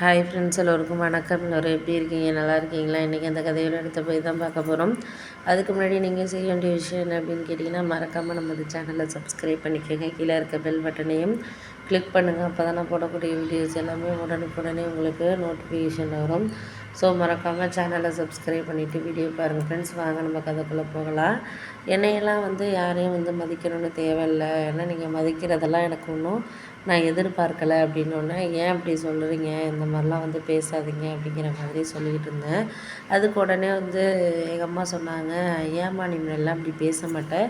Hi friends எல்லோருக்கும் வணக்கம். எல்லோரும் எப்படி இருக்கீங்க? நல்லா இருக்கீங்களா? இன்றைக்கி அந்த கதையோட எடுத்து போய் தான் பார்க்க போகிறோம் அதுக்கு முன்னாடி நீங்கள் செய்ய வேண்டிய விஷயம் என்ன அப்படின்னு கேட்டிங்கன்னா மறக்காமல் நமது சேனலை சப்ஸ்கிரைப் பண்ணிக்கோங்க. கீழே இருக்க பெல் பட்டனையும் கிளிக் பண்ணுங்கள் அப்போ தான் நான் போடக்கூடிய வீடியோஸ் எல்லாமே உடனுக்குடனே உங்களுக்கு நோட்டிஃபிகேஷன் வரும். ஸோ மறக்காமல் சேனலை சப்ஸ்கிரைப் பண்ணிவிட்டு வீடியோ பாருங்கள் ஃப்ரெண்ட்ஸ் வாங்க நம்ம கதைக்குள்ளே போகலாம். என்னையெல்லாம் வந்து யாரையும் வந்து மதிக்கணும்னு தேவையில்லை. ஏன்னா நீங்கள் மதிக்கிறதெல்லாம் எனக்கு ஒன்றும் நான் எதிர்பார்க்கலை அப்படின்னோடனே ஏன் இப்படி சொல்கிறீங்க இந்த மாதிரிலாம் வந்து பேசாதீங்க அப்படிங்கிற மாதிரி சொல்லிக்கிட்டு இருந்தேன். அதுக்கு உடனே வந்து எங்கள் அம்மா சொன்னாங்க ஏம்மா நீ எல்லாம் அப்படி பேச மாட்டேன்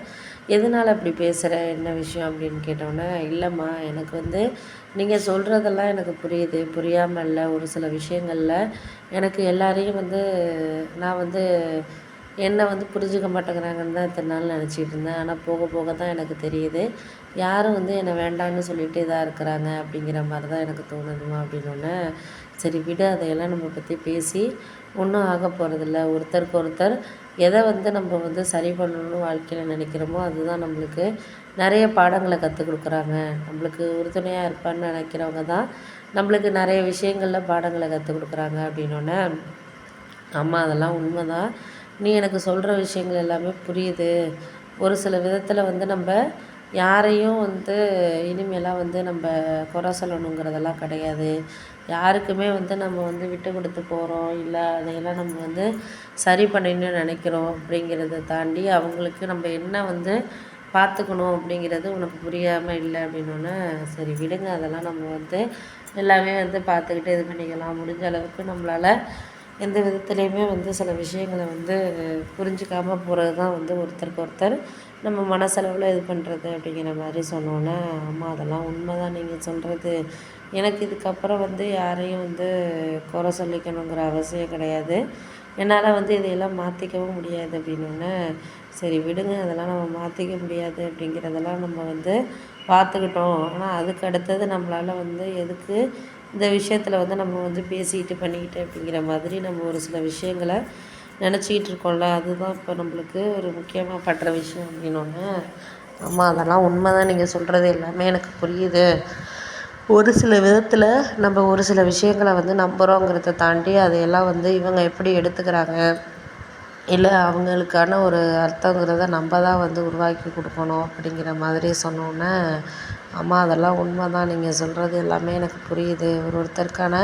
எதனால் அப்படி பேசுகிற என்ன விஷயம்? அப்படின்னு கேட்டோன்னே இல்லைம்மா எனக்கு வந்து நீங்கள் சொல்கிறதெல்லாம் எனக்கு புரியுது. புரியாமல் இல்லை. ஒரு சில விஷயங்களில் எனக்கு எல்லாரையும் வந்து நான் வந்து என்னை வந்து புரிஞ்சுக்க மாட்டேங்கிறாங்கன்னு தான் இத்தனை நாள் நினச்சிக்கிட்டு இருந்தேன். ஆனால் போக போக தான் எனக்கு தெரியுது. யாரும் வந்து என்னை வேண்டான்னு சொல்லிட்டு இதாக இருக்கிறாங்க அப்படிங்கிற மாதிரி தான் எனக்கு தோணுதுமா அப்படின்னோடனே சரி விடு அதையெல்லாம் நம்ம பற்றி பேசி ஒன்றும் ஆக போகிறதில்ல ஒருத்தருக்கு ஒருத்தர் எதை வந்து நம்ம வந்து சரி பண்ணணும்னு வாழ்க்கையில் நினைக்கிறோமோ அதுதான் நம்மளுக்கு நிறைய பாடங்களை கற்றுக் கொடுக்குறாங்க. நம்மளுக்கு உறுதுணையாக இருப்பான்னு நினைக்கிறவங்க தான் நம்மளுக்கு நிறைய விஷயங்களில் பாடங்களை கற்றுக் கொடுக்குறாங்க அப்படின்னோடனே அம்மா அதெல்லாம் உண்மை தான் நீ எனக்கு சொல்கிற விஷயங்கள் எல்லாமே புரியுது. ஒரு சில விதத்தில் வந்து நம்ம யாரையும் வந்து இனிமேலாம் வந்து நம்ம குறை சொல்லணுங்கிறதெல்லாம் கிடையாது. யாருக்குமே வந்து நம்ம வந்து விட்டு கொடுத்து போகிறோம் இல்லை அதையெல்லாம் நம்ம வந்து சரி பண்ணணும்னு நினைக்கிறோம் அப்படிங்கிறத தாண்டி அவங்களுக்கு நம்ம என்ன வந்து பார்த்துக்கணும் அப்படிங்கிறது உனக்கு புரியாமல் இல்லை அப்படின்னோடனே சரி விடுங்க அதெல்லாம் நம்ம வந்து எல்லாமே வந்து பார்த்துக்கிட்டு இது பண்ணிக்கலாம். முடிஞ்ச அளவுக்கு நம்மளால் எந்த விதத்துலேயுமே வந்து சில விஷயங்களை வந்து புரிஞ்சிக்காமல் போகிறது தான் வந்து ஒருத்தருக்கு ஒருத்தர் நம்ம மனசளவில் இது பண்ணுறது அப்படிங்கிற மாதிரி சொன்னோன்னே அம்மா அதெல்லாம் உண்மை தான் நீங்கள் சொல்கிறது எனக்கு இதுக்கப்புறம் வந்து யாரையும் வந்து குறை சொல்லிக்கணுங்கிற அவசியம் கிடையாது. என்னால் வந்து இதையெல்லாம் மாற்றிக்கவும் முடியாது. அப்படின்னோடனே சரி விடுங்க அதெல்லாம் நம்ம மாற்றிக்க முடியாது. அப்படிங்கிறதெல்லாம் நம்ம வந்து பார்த்துக்கிட்டோம். ஆனால் அதுக்கு அடுத்தது நம்மளால் வந்து எதுக்கு இந்த விஷயத்தில் வந்து நம்ம வந்து பேசிக்கிட்டு பண்ணிக்கிட்டு அப்படிங்கிற மாதிரி நம்ம ஒரு சில விஷயங்களை நினச்சிக்கிட்டு இருக்கோம்ல. அதுதான் இப்போ நம்மளுக்கு ஒரு முக்கியமாக படுற விஷயம் அப்படின்னோடனே ஆமாம் அதெல்லாம் உண்மை தான் நீங்கள் சொல்கிறது எல்லாமே எனக்கு புரியுது. ஒரு சில விதத்தில் நம்ம ஒரு சில விஷயங்களை வந்து நம்புகிறோங்கிறத தாண்டி அதையெல்லாம் வந்து இவங்க எப்படி எடுத்துக்கிறாங்க? இல்லை அவங்களுக்கான ஒரு அர்த்தங்கிறத நம்ம தான் வந்து உருவாக்கி கொடுக்கணும் அப்படிங்கிற மாதிரி சொன்னோன்னே அம்மா அதெல்லாம் உண்மை தான் நீங்கள் சொல்கிறது எல்லாமே எனக்கு புரியுது. ஒரு ஒருத்தருக்கான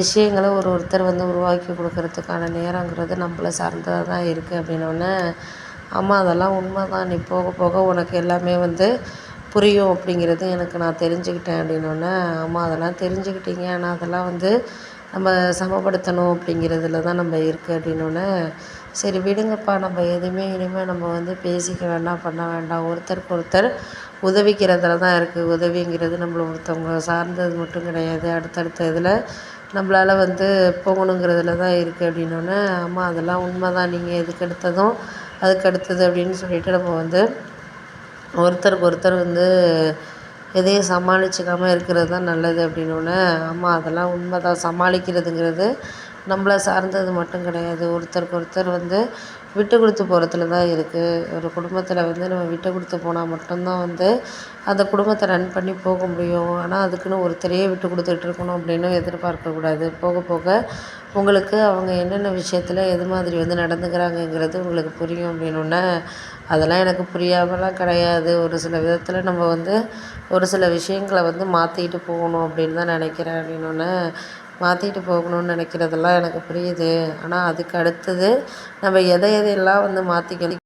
விஷயங்களை ஒரு ஒருத்தர் வந்து உருவாக்கி கொடுக்கறதுக்கான நேரங்கிறது நம்மள சார்ந்ததாக தான் இருக்குது அப்படின்னோடனே அம்மா அதெல்லாம் உண்மை தான் நீ போக போக உனக்கு எல்லாமே வந்து புரியும் அப்படிங்கிறது எனக்கு நான் தெரிஞ்சுக்கிட்டேன் அப்படின்னோடனே அம்மா அதெல்லாம் தெரிஞ்சுக்கிட்டீங்க. ஆனால் அதெல்லாம் வந்து நம்ம சமப்படுத்தணும் அப்படிங்கிறதுல தான் நம்ம இருக்குது அப்படின்னோடனே சரி விடுங்கப்பா. நம்ம எதுவுமே இனிமேல் நம்ம வந்து பேசிக்க வேண்டாம் பண்ண வேண்டாம். ஒருத்தருக்கு ஒருத்தர் உதவிக்கிறதுல தான் இருக்குது உதவிங்கிறது நம்மள ஒருத்தவங்க சார்ந்தது மட்டும் கிடையாது. அடுத்தடுத்த இதில் நம்மளால வந்து போகணுங்கிறதுல தான் இருக்குது அப்படின்னோடனே அம்மா அதெல்லாம் உண்மை தான் நீங்கள் எதுக்கு எடுத்ததும் அதுக்கு அடுத்தது அப்படின்னு சொல்லிட்டு நம்ம வந்து ஒருத்தருக்கு ஒருத்தர் வந்து எதையும் சமாளிச்சிக்காமல் இருக்கிறது தான் நல்லது அப்படின்னோடனே அம்மா அதெல்லாம் உண்மை தான் சமாளிக்கிறதுங்கிறது நம்மள சார்ந்தது மட்டும் கிடையாது. ஒருத்தருக்கு ஒருத்தர் வந்து விட்டு கொடுத்து போகிறதுல தான் இருக்குது ஒரு குடும்பத்தில் வந்து நம்ம விட்டு கொடுத்து போனால் மட்டும்தான் வந்து அந்த குடும்பத்தை ரன் பண்ணி போக முடியும். ஆனால் அதுக்குன்னு ஒருத்தரையே விட்டு கொடுத்துட்டு இருக்கணும் அப்படின்னு எதிர்பார்க்கக்கூடாது போக போக உங்களுக்கு அவங்க என்னென்ன விஷயத்தில் எது மாதிரி வந்து நடந்துக்கிறாங்கங்கிறது உங்களுக்கு புரியும் அப்படின்னோடனே அதெல்லாம் எனக்கு புரியாமலாம் கிடையாது. ஒரு சில விதத்தில் நம்ம வந்து ஒரு சில விஷயங்களை வந்து மாற்றிக்கிட்டு போகணும் அப்படின்னு தான் நினைக்கிறேன் அப்படின்னோடனே மாற்றிட்டு போகணும்னு நினைக்கிறதெல்லாம் எனக்கு புரியுது. ஆனால் அதுக்கு அடுத்தது நம்ம எதை எதையெல்லாம் வந்து மாற்றிக்கணும்